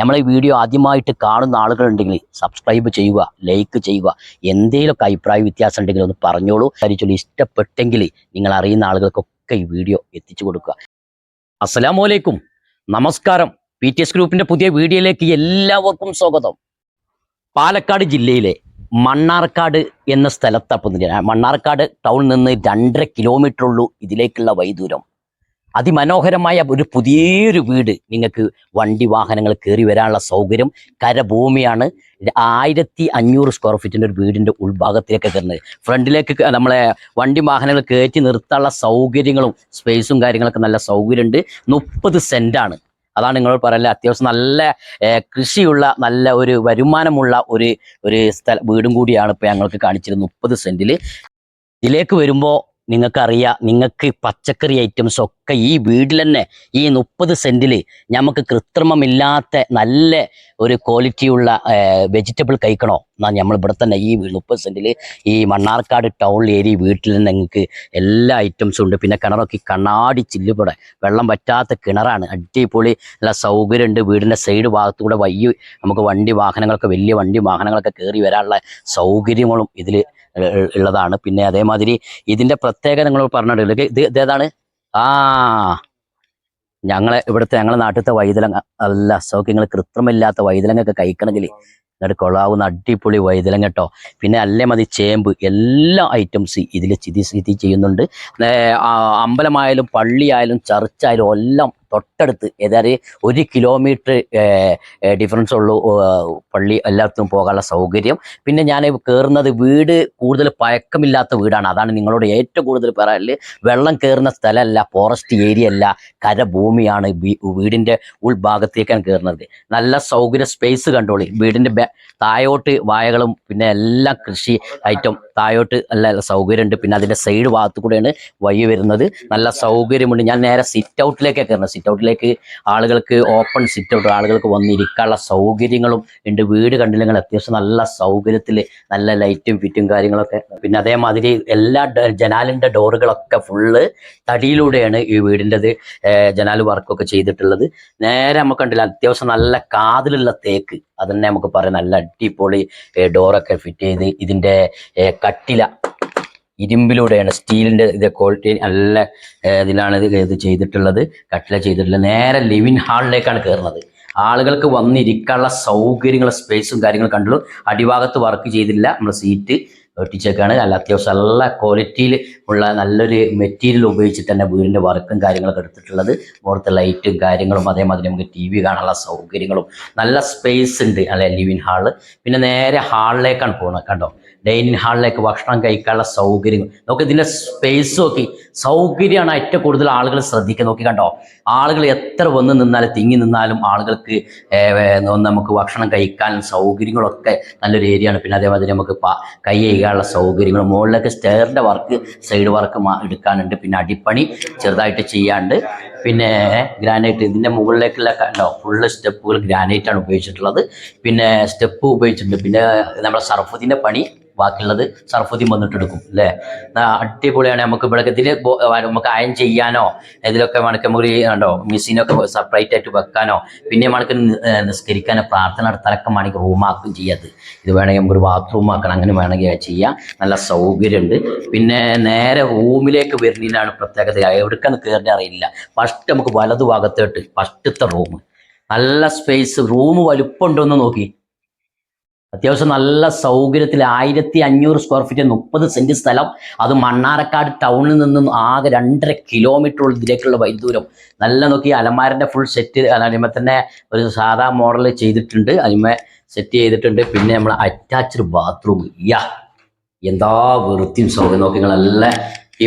നമ്മളെ വീഡിയോ ആദ്യമായിട്ട് കാണുന്ന ആളുകളുണ്ടെങ്കിൽ സബ്സ്ക്രൈബ് ചെയ്യുക ലൈക്ക് ചെയ്യുക എന്തെങ്കിലുമൊക്കെ അഭിപ്രായ വ്യത്യാസം ഉണ്ടെങ്കിൽ ഒന്ന് പറഞ്ഞോളൂ. കരിച്ചൊല്ലി ഇഷ്ടപ്പെട്ടെങ്കിൽ നിങ്ങൾ അറിയുന്ന ആളുകൾക്കൊക്കെ ഈ വീഡിയോ എത്തിച്ചു കൊടുക്കുക. അസ്സലാമു അലൈക്കും. നമസ്കാരം. പി ടി എസ് ഗ്രൂപ്പിന്റെ പുതിയ വീഡിയോയിലേക്ക് എല്ലാവർക്കും സ്വാഗതം. പാലക്കാട് ജില്ലയിലെ മണ്ണാർക്കാട് എന്ന സ്ഥലത്താണ് മണ്ണാർക്കാട് ടൗണിൽ നിന്ന് രണ്ടര കിലോമീറ്റർ ഉള്ളൂ ഇതിലേക്കുള്ള വൈദൂരം അതിമനോഹരമായ ഒരു പുതിയൊരു വീട് നിങ്ങൾക്ക് വണ്ടി വാഹനങ്ങൾ കയറി വരാനുള്ള സൗകര്യം കരഭൂമിയാണ്. ആയിരത്തി അഞ്ഞൂറ് സ്ക്വയർ ഫീറ്റിന്റെ ഒരു വീടിന്റെ ഉൾഭാഗത്തിലേക്ക് കയറുന്നത്. ഫ്രണ്ടിലേക്ക് നമ്മളെ വണ്ടി വാഹനങ്ങൾ കയറ്റി നിർത്താനുള്ള സൗകര്യങ്ങളും സ്പേസും കാര്യങ്ങളൊക്കെ നല്ല സൗകര്യമുണ്ട്. മുപ്പത് സെന്റാണ് അതാണ് നിങ്ങളോട് പറയുന്നത് അത്യാവശ്യം നല്ല കൃഷിയുള്ള നല്ല ഒരു വരുമാനമുള്ള ഒരു ഒരു സ്ഥല വീടും കൂടിയാണ് ഇപ്പോൾ ഞങ്ങൾക്ക് കാണിച്ചത് മുപ്പത് സെന്റിൽ ഇതിലേക്ക് വരുമ്പോൾ നിങ്ങൾക്കറിയാം നിങ്ങൾക്ക് പച്ചക്കറി ഐറ്റംസ് ഒക്കെ ഈ വീട്ടിൽ തന്നെ ഈ മുപ്പത് സെന്റിൽ നമുക്ക് കൃത്രിമമില്ലാത്ത നല്ല ഒരു ക്വാളിറ്റിയുള്ള വെജിറ്റബിൾ കഴിക്കണോ? എന്നാൽ നമ്മൾ ഇവിടെ തന്നെ ഈ മുപ്പത് സെന്റിൽ ഈ മണ്ണാർക്കാട് ടൗൺ ഏരിയ വീട്ടിൽ തന്നെ നിങ്ങൾക്ക് എല്ലാ ഐറ്റംസും ഉണ്ട്. പിന്നെ കിണറൊക്കെ കണ്ണാടി ചില്ലുപടെ വെള്ളം പറ്റാത്ത കിണറാണ്. അടിപൊളി നല്ല സൗകര്യമുണ്ട് വീടിന്റെ സൈഡ് ഭാഗത്തൂടെ വയ്യ നമുക്ക് വണ്ടി വാഹനങ്ങളൊക്കെ വലിയ വണ്ടി വാഹനങ്ങളൊക്കെ കയറി വരാനുള്ള സൗകര്യങ്ങളും ഇതിൽ ഉള്ളതാണ് പിന്നെ അതേമാതിരി ഇതിന്റെ പ്രത്യേകത നിങ്ങൾ പറഞ്ഞിട്ടുണ്ട്. ഇത് ഇത് ഏതാണ്? ആ ഞങ്ങളെ ഇവിടുത്തെ ഞങ്ങളെ നാട്ടിലത്തെ വൈതലങ്ങ അല്ല സൗഖ്യങ്ങൾ കൃത്രിമില്ലാത്ത വൈതലങ്ങൊക്കെ കഴിക്കണമെങ്കിൽ എന്നിട്ട് കൊള്ളാവുന്ന അടിപൊളി വൈതലങ്ങ കേട്ടോ പിന്നെ അല്ലേ മതി ചേമ്പ് എല്ലാ ഐറ്റംസ് ഇതിൽ ചിതി സ്ഥിതി ചെയ്യുന്നുണ്ട്. അമ്പലമായാലും പള്ളിയായാലും ചർച്ചായാലും എല്ലാം തൊട്ടടുത്ത് ഏതായാലും ഒരു കിലോമീറ്റർ ഡിഫറൻസ് ഉള്ളൂ പള്ളി എല്ലായിടത്തും പോകാനുള്ള സൗകര്യം. പിന്നെ ഞാൻ കയറുന്നത് വീട് കൂടുതൽ പഴക്കമില്ലാത്ത വീടാണ്. അതാണ് നിങ്ങളോട് ഏറ്റവും കൂടുതൽ പറയാനുള്ളത്. വെള്ളം കയറുന്ന സ്ഥലമല്ല ഫോറസ്റ്റ് ഏരിയ അല്ല കരഭൂമിയാണ് വീടിന്റെ ഉൾഭാഗത്തേക്കാണ് കയറുന്നത് നല്ല സൗകര്യ സ്പേസ് കണ്ടോളി. വീടിന്റെ തായോട്ട് വായകളും പിന്നെ എല്ലാ കൃഷി ഐറ്റം താഴോട്ട് നല്ല സൗകര്യമുണ്ട്. പിന്നെ അതിന്റെ സൈഡ് ഭാഗത്ത് കൂടെയാണ് വഴി വരുന്നത്. നല്ല സൗകര്യമുണ്ട്. ഞാൻ നേരെ സിറ്റ് ഔട്ടിലേക്കാണ് കയറുന്നത് സിറ്റ് ഔട്ടിലേക്ക് ആളുകൾക്ക് ഓപ്പൺ സിറ്റ് ഔട്ട് ആളുകൾക്ക് വന്നിരിക്കാനുള്ള സൗകര്യങ്ങളും ഉണ്ട്. വീട് കണ്ടില്ലെങ്കിൽ അത്യാവശ്യം നല്ല സൗകര്യത്തിൽ നല്ല ലൈറ്റും ഫിറ്റും കാര്യങ്ങളൊക്കെ. പിന്നെ അതേമാതിരി എല്ലാ ജനാലിന്റെ ഡോറുകളൊക്കെ ഫുള്ള് തടിയിലൂടെയാണ് ഈ വീടിന്റെത് ജനാല് വർക്കൊക്കെ ചെയ്തിട്ടുള്ളത്. നേരെ നമുക്ക് കണ്ടില്ല? അത്യാവശ്യം നല്ല കാതിലുള്ള തേക്ക്. അതന്നെ നമുക്ക് പറയാം. നല്ല അടിപൊളി ഡോറൊക്കെ ഫിറ്റ് ചെയ്ത് ഇതിന്റെ കട്ടില ഇരുമ്പിലൂടെയാണ് സ്റ്റീലിന്റെ ഇത് ക്വാളിറ്റി നല്ല ഇതിലാണ് ഇത് ഇത് ചെയ്തിട്ടുള്ളത് കട്ടില ചെയ്തിട്ടുള്ളത്. നേരെ ലിവിങ് ഹാളിലേക്കാണ് കയറുന്നത് ആളുകൾക്ക് വന്നിരിക്കാനുള്ള സൗകര്യങ്ങളും സ്പേസും കാര്യങ്ങളും കണ്ടുള്ളൂ. അടിഭാഗത്ത് വർക്ക് ചെയ്തില്ല. നമ്മൾ സീറ്റ് ഒട്ടിച്ചേക്കാണ് നല്ല അത്യാവശ്യം നല്ല ക്വാളിറ്റിയിൽ ഉള്ള നല്ലൊരു മെറ്റീരിയൽ ഉപയോഗിച്ചിട്ട് തന്നെ വീടിന്റെ വർക്കും കാര്യങ്ങളൊക്കെ എടുത്തിട്ടുള്ളത്. മുഖത്ത് ലൈറ്റും കാര്യങ്ങളും അതേമാതിരി നമുക്ക് ടി വി കാണാനുള്ള സൗകര്യങ്ങളും. നല്ല സ്പേസ് ഉണ്ട് അല്ലെ ലിവിൻ ഹാൾ പിന്നെ നേരെ ഹാളിലേക്കാണ് പോകുന്നത് കണ്ടോ? ഡൈനിങ് ഹാളിലേക്ക് ഭക്ഷണം കഴിക്കാനുള്ള സൗകര്യം നോക്കി ഇതിന്റെ സ്പേസ് നോക്കി. സൗകര്യമാണ് ഏറ്റവും കൂടുതൽ ആളുകൾ ശ്രദ്ധിക്കുക. നോക്കി കണ്ടോ? ആളുകൾ എത്ര വന്ന് നിന്നാലും തിങ്ങി നിന്നാലും ആളുകൾക്ക് നമുക്ക് ഭക്ഷണം കഴിക്കാനും സൗകര്യങ്ങളൊക്കെ നല്ലൊരു ഏരിയ ആണ്. പിന്നെ അതേമാതിരി നമുക്ക് പ- കൈ ചെയ്യാനുള്ള സൗകര്യങ്ങൾ മുകളിലേക്ക് സ്റ്റെയറിന്റെ വർക്ക് സൈഡ് വർക്ക് എടുക്കാനുണ്ട്. പിന്നെ അടിപ്പണി ചെറുതായിട്ട് ചെയ്യാണ്ട്. പിന്നെ ഗ്രാനൈറ്റ് ഇതിന്റെ മുകളിലേക്കുള്ള കണ്ടോ? ഫുള്ള് സ്റ്റെപ്പുകൾ ഗ്രാനൈറ്റാണ് ഉപയോഗിച്ചിട്ടുള്ളത്. പിന്നെ സ്റ്റെപ്പ് ഉപയോഗിച്ചിട്ടുണ്ട്. പിന്നെ നമ്മുടെ സർഫത്തിന്റെ പണി ബാക്കിയുള്ളത് സർഫുദ്ദീൻ വന്നിട്ട് എടുക്കും അല്ലേ അടിപൊളിയാണ്. നമുക്ക് ഇവിടെ ഇതിൽ നമുക്ക് അയൺ ചെയ്യാനോ ഇതിലൊക്കെ വേണമെങ്കിൽ നമുക്ക് ഉണ്ടോ മിസ്സിനൊക്കെ സെപ്പറേറ്റ് ആയിട്ട് വെക്കാനോ പിന്നെ വേണമെങ്കിൽ നി- ഏ, നിസ്കരിക്കാനോ പ്രാർത്ഥന നടത്താനൊക്കെ വേണമെങ്കിൽ റൂമാക്കും ചെയ്യാത് ഇത്. വേണമെങ്കിൽ നമുക്കൊരു ബാത്റൂം ആക്കണം അങ്ങനെ വേണമെങ്കിൽ ചെയ്യാം. നല്ല സൗകര്യമുണ്ട്. പിന്നെ നേരെ റൂമിലേക്ക് വരുന്നതിനാണ് പ്രത്യേകത. എവിടേക്കാന്ന് കയറിനെ അറിയില്ല. ഫസ്റ്റ് നമുക്ക് വലതു ഭാഗത്തോട്ട് ഫസ്റ്റത്തെ റൂം നല്ല സ്പേസ് റൂം വലുപ്പമുണ്ടോ എന്ന് നോക്കി. അത്യാവശ്യം നല്ല സൗകര്യത്തിൽ ആയിരത്തി അഞ്ഞൂറ് സ്ക്വയർ ഫീറ്റ് മുപ്പത് സെന്റ് സ്ഥലം. അത് മണ്ണാരക്കാട് ടൗണിൽ നിന്നും ആകെ രണ്ടര കിലോമീറ്റർ ഇതിലേക്കുള്ള വൈദൂരം നല്ല നോക്കി അലമാരന്റെ ഫുൾ സെറ്റ് അതിമ തന്നെ ഒരു സാധാ മോഡൽ ചെയ്തിട്ടുണ്ട്. അതിമ സെറ്റ് ചെയ്തിട്ടുണ്ട്. പിന്നെ നമ്മൾ അറ്റാച്ച്ഡ് ബാത്റൂം യാ എന്താ വൃത്തിയും സൗകര്യം നോക്കി നല്ല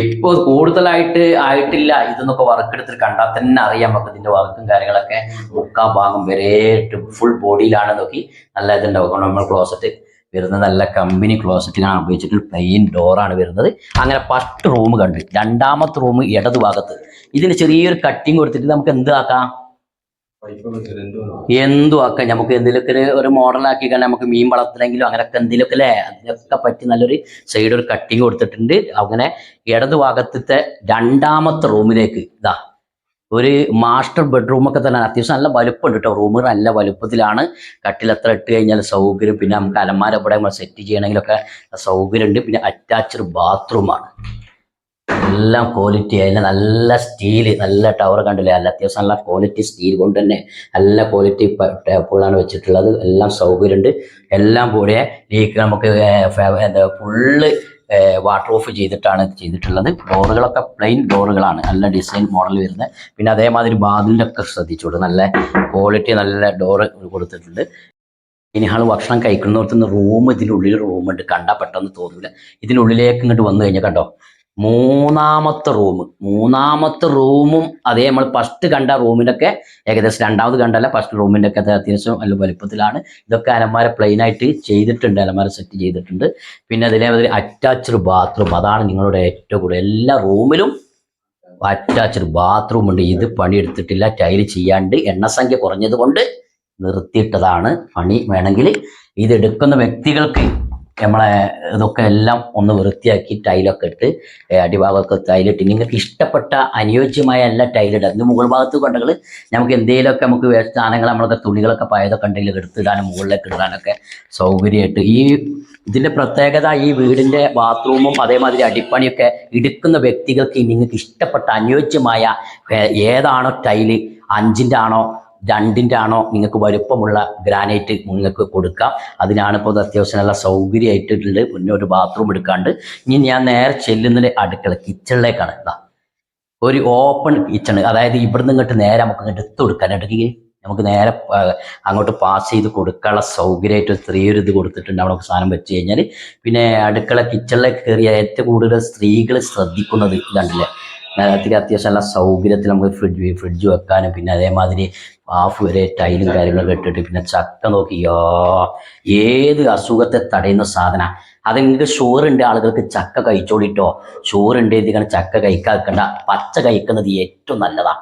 ഇപ്പൊ കൂടുതലായിട്ട് ആയിട്ടില്ല ഇതെന്നൊക്കെ വർക്ക് എടുത്തിട്ട് കണ്ടാൽ തന്നെ അറിയാം നമുക്ക് ഇതിന്റെ വർക്കും കാര്യങ്ങളൊക്കെ. മുക്കാ ഭാഗം വരെ ഫുൾ ബോഡിയിലാണ് നോക്കി. നല്ല ഇതുണ്ടാവും. നമ്മൾ ക്ലോസറ്റ് വരുന്നത് നല്ല കമ്പനി ക്ലോസറ്റിലാണ് ഉപയോഗിച്ചിട്ട് പ്ലെയിൻ ഡോറാണ് വരുന്നത്. അങ്ങനെ ഫസ്റ്റ് റൂം കണ്ടു. രണ്ടാമത്തെ റൂം ഇടത് ഭാഗത്ത് ഇതിന് ചെറിയൊരു കട്ടിങ് കൊടുത്തിട്ട് നമുക്ക് എന്ത് ആക്കാം? എന്തും ഒക്കെ നമുക്ക് എന്തെങ്കിലുമൊക്കെ ഒരു- ഒരു മോഡലാക്കി കഴിഞ്ഞാൽ നമുക്ക് മീൻ വളർത്തണമെങ്കിലും അങ്ങനെയൊക്കെ എന്തെങ്കിലുമൊക്കെ അല്ലേ? അതിനൊക്കെ പറ്റി നല്ലൊരു സൈഡ് ഒരു കട്ടിങ് കൊടുത്തിട്ടുണ്ട്. അങ്ങനെ ഇടത് ഭാഗത്തെ രണ്ടാമത്തെ റൂമിലേക്ക് ഇതാ ഒരു മാസ്റ്റർ ബെഡ്റൂം ഒക്കെ തന്നെ അത്യാവശ്യം നല്ല വലുപ്പമുണ്ട് കേട്ടോ റൂമ് നല്ല വലുപ്പത്തിലാണ്. കട്ടിൽ എത്ര ഇട്ട് കഴിഞ്ഞാൽ സൗകര്യം. പിന്നെ നമുക്ക് അലമാര ഇവിടെ സെറ്റ് ചെയ്യണമെങ്കിലൊക്കെ സൗകര്യമുണ്ട്. പിന്നെ അറ്റാച്ച്ഡ് ബാത്റൂമാണ് എല്ലാം ക്വാളിറ്റി അതിന് നല്ല സ്റ്റീൽ നല്ല ടവർ കണ്ടില്ലേ? അല്ല അത്യാവശ്യം നല്ല ക്വാളിറ്റി സ്റ്റീൽ കൊണ്ട് തന്നെ നല്ല ക്വാളിറ്റി ടേപ്പുകളാണ് വെച്ചിട്ടുള്ളത്. എല്ലാം സൗകര്യമുണ്ട്. എല്ലാം കൂടെ ലീക്ക് നമുക്ക് എന്താ ഫുള്ള് വാട്ടർ ഓഫ് ചെയ്തിട്ടാണ് ചെയ്തിട്ടുള്ളത്. ഡോറുകളൊക്കെ പ്ലെയിൻ ഡോറുകളാണ്. നല്ല ഡിസൈൻ മോഡൽ വരുന്നത്. പിന്നെ അതേമാതിരി ബാതിലിന്റെ ഒക്കെ ശ്രദ്ധിച്ചോളൂ നല്ല ക്വാളിറ്റി നല്ല ഡോറ് കൊടുത്തിട്ടുണ്ട്. ഇനി ആൾ ഭക്ഷണം കഴിക്കുന്നവർക്ക് റൂം ഇതിനുള്ളിൽ റൂമുണ്ട് കണ്ടാൽ പെട്ടെന്ന് തോന്നില്ല ഇതിനുള്ളിലേക്ക് ഇങ്ങോട്ട് വന്നു കഴിഞ്ഞാൽ കണ്ടോ? മൂന്നാമത്തെ റൂം. മൂന്നാമത്തെ റൂമും അതേ നമ്മൾ ഫസ്റ്റ് കണ്ട റൂമിന്റെയൊക്കെ ഏകദേശം രണ്ടാമത് കണ്ടല്ല ഫസ്റ്റ് റൂമിന്റെ ഒക്കെ അത്യാവശ്യം നല്ല വലുപ്പത്തിലാണ്. ഇതൊക്കെ അലമാര പ്ലെയിൻ ആയിട്ട് ചെയ്തിട്ടുണ്ട് അലമാര സെറ്റ് ചെയ്തിട്ടുണ്ട്. പിന്നെ അതിലേമാതിരി അറ്റാച്ച്ഡ് ബാത്റൂം അതാണ് നിങ്ങളുടെ ഏറ്റവും കൂടുതൽ. എല്ലാ റൂമിലും അറ്റാച്ച്ഡ് ബാത്റൂം ഉണ്ട്. ഇത് പണിയെടുത്തിട്ടില്ല ടൈൽ ചെയ്യാണ്ട് എണ്ണസംഖ്യ കുറഞ്ഞത് കൊണ്ട് നിർത്തിയിട്ടതാണ് പണി. വേണമെങ്കിൽ ഇതെടുക്കുന്ന വ്യക്തികൾക്ക് നമ്മളെ ഇതൊക്കെ എല്ലാം ഒന്ന് വൃത്തിയാക്കി ടൈലൊക്കെ ഇട്ട് അടിഭാഗമൊക്കെ ടൈലിട്ട് നിങ്ങൾക്ക് ഇഷ്ടപ്പെട്ട അനുയോജ്യമായ എല്ലാ ടൈലിടുക അതിന് മുകൾ ഭാഗത്ത് കൊണ്ടെങ്കിൽ നമുക്ക് എന്തെങ്കിലുമൊക്കെ നമുക്ക് വേസ്റ്റ് സാധനങ്ങൾ നമ്മളൊക്കെ തുണികളൊക്കെ പയതൊക്കെ ഉണ്ടെങ്കിൽ എടുത്തിടാനും മുകളിലേക്ക് ഇടാനൊക്കെ സൗകര്യമായിട്ട്. ഈ ഇതിന്റെ പ്രത്യേകത ഈ വീടിന്റെ ബാത്റൂമും അതേമാതിരി അടിപ്പണിയൊക്കെ എടുക്കുന്ന വ്യക്തികൾക്ക് നിങ്ങൾക്ക് ഇഷ്ടപ്പെട്ട അനുയോജ്യമായ ഏതാണോ ടൈൽ അഞ്ചിന്റെ ആണോ രണ്ടിന്റെ ആണോ നിങ്ങൾക്ക് വലുപ്പമുള്ള ഗ്രാനൈറ്റ് നിങ്ങൾക്ക് കൊടുക്കാം. അതിനാണ് ഇപ്പോൾ അത്യാവശ്യം നല്ല സൗകര്യമായിട്ടുണ്ട്. പിന്നെ ഒരു ബാത്റൂം എടുക്കാണ്ട്. ഇനി ഞാൻ നേരെ ചെല്ലുന്നത് അടുക്കള കിച്ചണിലേക്കാണ് എന്താ ഒരു ഓപ്പൺ കിച്ചൺ അതായത് ഇവിടുന്ന് ഇങ്ങോട്ട് നേരെ നമുക്ക് എടുത്ത് കൊടുക്കാനായിട്ട് നമുക്ക് നേരെ അങ്ങോട്ട് പാസ് ചെയ്ത് കൊടുക്കാനുള്ള സൗകര്യമായിട്ട് ചെറിയൊരു ഇത് കൊടുത്തിട്ടുണ്ട്. അവിടെ സാധനം വെച്ച് കഴിഞ്ഞാൽ പിന്നെ അടുക്കള കിച്ചണിലേക്ക് കയറിയ ഏറ്റവും കൂടുതൽ സ്ത്രീകൾ ശ്രദ്ധിക്കുന്നത് ഇതാണ്ടല്ലേ നേരത്തിൽ അത്യാവശ്യം നല്ല സൗകര്യത്തിൽ നമുക്ക് ഫ്രിഡ്ജ് ഫ്രിഡ്ജ് വെക്കാനും പിന്നെ അതേമാതിരി ഹാഫ് വരെ ടൈലും കാര്യങ്ങളൊക്കെ ഇട്ടിട്ട് പിന്നെ ചക്ക നോക്കിയോ ഏത് അസുഖത്തെ തടയുന്ന സാധന. അത് നിങ്ങൾക്ക് ഷുഗറുണ്ട് ആളുകൾക്ക് ചക്ക കഴിച്ചോളിട്ടോ. ഷുഗറുണ്ട് ഇതിങ്ങനെ ചക്ക കഴിക്കാക്കണ്ട പച്ച കഴിക്കുന്നത് ഏറ്റവും നല്ലതാ.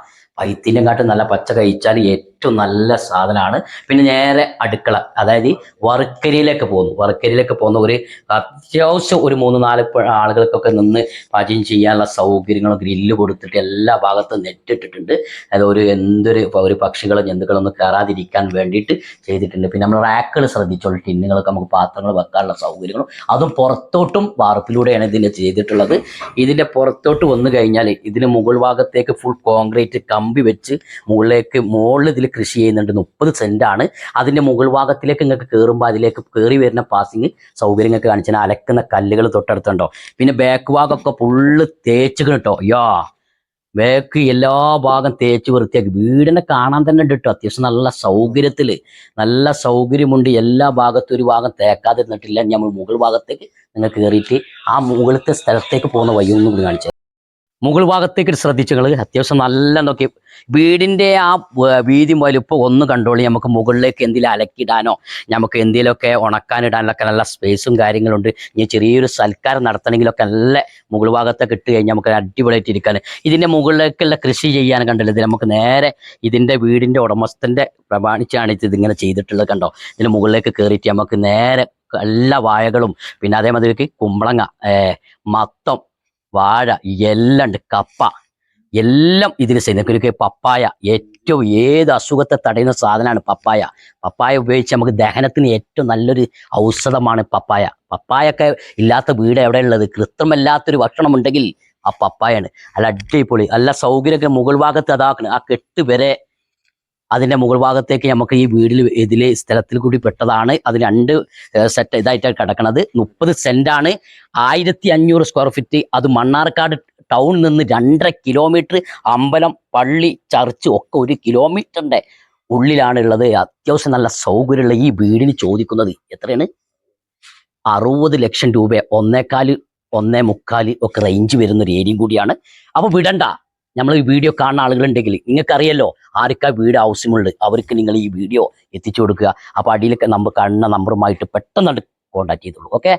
പൈത്തിന്റെ കാട്ടും നല്ല പച്ച കഴിച്ചാൽ ഏറ്റവും നല്ല സാധനമാണ്. പിന്നെ നേരെ അടുക്കള അതായത് വർക്കരിയിലേക്ക് പോകുന്നു. വർക്കരിയിലേക്ക് പോകുന്ന ഒരു അത്യാവശ്യം ഒരു മൂന്ന് നാല് ആളുകൾക്കൊക്കെ നിന്ന് പാചകം ചെയ്യാനുള്ള സൗകര്യങ്ങളും ഗ്രില്ല് കൊടുത്തിട്ട് എല്ലാ ഭാഗത്തും നെറ്റിട്ടിട്ടുണ്ട്. അത് ഒരു എന്തൊരു ഒരു ജന്തുക്കളും ജന്തുക്കളൊന്നും കയറാതിരിക്കാൻ വേണ്ടിയിട്ട് ചെയ്തിട്ടുണ്ട്. പിന്നെ നമ്മൾ റാക്കുകൾ ശ്രദ്ധിച്ചോളൂ. ടിന്നുകളൊക്കെ നമുക്ക് പാത്രങ്ങൾ വെക്കാനുള്ള സൗകര്യങ്ങളും. അതും പുറത്തോട്ടും വാർപ്പിലൂടെയാണ് ഇതിന്റെ ചെയ്തിട്ടുള്ളത്. ഇതിന്റെ പുറത്തോട്ട് വന്നു കഴിഞ്ഞാൽ ഇതിന് മുകൾ ഭാഗത്തേക്ക് ഫുൾ കോൺക്രീറ്റ് കമ്പി വെച്ച് മുകളിലേക്ക് മുകളിൽ ഇതിൽ കൃഷി ചെയ്യുന്നുണ്ട്. മുപ്പത് സെന്റാണ് അതിന്റെ മുകൾ ഭാഗത്തിലേക്ക് നിങ്ങൾക്ക് കയറുമ്പോൾ അതിലേക്ക് കയറി വരുന്ന പാസിങ് സൗകര്യങ്ങൾക്ക് കാണിച്ചാൽ അലക്കുന്ന കല്ലുകൾ തൊട്ടടുത്തുണ്ടോ? പിന്നെ ബാക്ക് ഭാഗമൊക്കെ ഫുള്ള് തേച്ച് കേട്ടോ യാ ബാക്ക് എല്ലാ ഭാഗം തേച്ച് വൃത്തിയാക്കി. വീടിനെ കാണാൻ തന്നെ ഉണ്ട് കേട്ടോ അത്യാവശ്യം നല്ല സൗകര്യത്തിൽ നല്ല സൗകര്യമുണ്ട്. എല്ലാ ഭാഗത്തും ഒരു ഭാഗം തേക്കാതിരുന്നിട്ടില്ല. നമ്മൾ മുകൾ ഭാഗത്തേക്ക് നിങ്ങൾ കയറിയിട്ട് ആ മുകളിലത്തെ സ്ഥലത്തേക്ക് പോകുന്ന വഴി ഒന്നും കൂടി കാണിച്ചു മുകൾ ഭാഗത്തേക്ക് ശ്രദ്ധിച്ചു നിങ്ങൾ അത്യാവശ്യം നല്ല നോക്കി. വീടിന്റെ ആ വീതി വലുപ്പം ഒന്ന് കണ്ടോളി. നമുക്ക് മുകളിലേക്ക് എന്തെങ്കിലും അലക്കിടാനോ നമുക്ക് എന്തെങ്കിലുമൊക്കെ ഉണക്കാനിടാനൊക്കെ നല്ല സ്പേസും കാര്യങ്ങളുണ്ട്. ഇനി ചെറിയൊരു സൽക്കാരം നടത്തണമെങ്കിലൊക്കെ നല്ല മുകൾ ഭാഗത്തൊക്കെ ഇട്ട് കഴിഞ്ഞാൽ നമുക്ക് അടിപൊളിയായിട്ട് ഇരിക്കാൻ ഇതിന്റെ മുകളിലേക്കുള്ള കൃഷി ചെയ്യാൻ കണ്ടല്ലോ? ഇത് നമുക്ക് നേരെ ഇതിന്റെ വീടിന്റെ ഉടമസ്ഥന്റെ പ്രമാണിച്ചാണ് ഇത് ഇതിങ്ങനെ ചെയ്തിട്ടുള്ളത് കണ്ടോ? ഇതിന് മുകളിലേക്ക് കയറിയിട്ട് നമുക്ക് നേരെ എല്ലാ വായകളും പിന്നെ അതേമാതിരി കുമ്പളങ്ങ മത്തം വാഴ എല്ലാം കപ്പ എല്ലാം ഇതിൽ ചെയ്യുന്നത് പപ്പായ ഏറ്റവും ഏത് അസുഖത്തെ തടയുന്ന സാധനമാണ് പപ്പായ. പപ്പായ ഉപയോഗിച്ച് നമുക്ക് ദഹനത്തിന് ഏറ്റവും നല്ലൊരു ഔഷധമാണ് പപ്പായ. പപ്പായൊക്കെ ഇല്ലാത്ത വീട് എവിടെയുള്ളത്? കൃത്രിമല്ലാത്തൊരു ഭക്ഷണം ഉണ്ടെങ്കിൽ ആ പപ്പായാണ്. അല്ല അടിപൊളി. അല്ല സൗകര്യമൊക്കെ മുകൾ ഭാഗത്ത് അതാക്കണം ആ കെട്ട് വരെ അതിന്റെ മുകൾ ഭാഗത്തേക്ക് നമുക്ക് ഈ വീടിൽ ഇതിലെ സ്ഥലത്തിൽ കൂടി പെട്ടതാണ്. അത് രണ്ട് സെറ്റ് ഇതായിട്ടാണ് കിടക്കുന്നത് മുപ്പത് സെന്റാണ് ആയിരത്തി അഞ്ഞൂറ് സ്ക്വയർ ഫീറ്റ് അത് മണ്ണാർക്കാട് ടൗണിൽ നിന്ന് രണ്ടര കിലോമീറ്റർ അമ്പലം പള്ളി ചർച്ച് ഒക്കെ ഒരു കിലോമീറ്ററിന്റെ ഉള്ളിലാണ് ഉള്ളത് അത്യാവശ്യം നല്ല സൗകര്യമുള്ള ഈ വീടിന് ചോദിക്കുന്നത് എത്രയാണ്? അറുപത് ലക്ഷം രൂപ. ഒന്നേക്കാൽ ഒന്നേ മുക്കാൽ ഒക്കെ റേഞ്ച് വരുന്ന ഒരു ഏരിയയും കൂടിയാണ്. അപ്പോൾ വിടണ്ട. നമ്മൾ ഈ വീഡിയോ കാണുന്ന ആളുകളുണ്ടെങ്കിൽ നിങ്ങൾക്കറിയല്ലോ ആർക്കാ വീട് ആവശ്യമുള്ളത്? അവർക്ക് നിങ്ങൾ ഈ വീഡിയോ എത്തിച്ചു കൊടുക്കുക. അപ്പൊ അടിയിലൊക്കെ നമ്മൾ കാണുന്ന നമ്പറുമായിട്ട് പെട്ടെന്ന് കോൺടാക്ട് ചെയ്തോളൂ. ഓക്കെ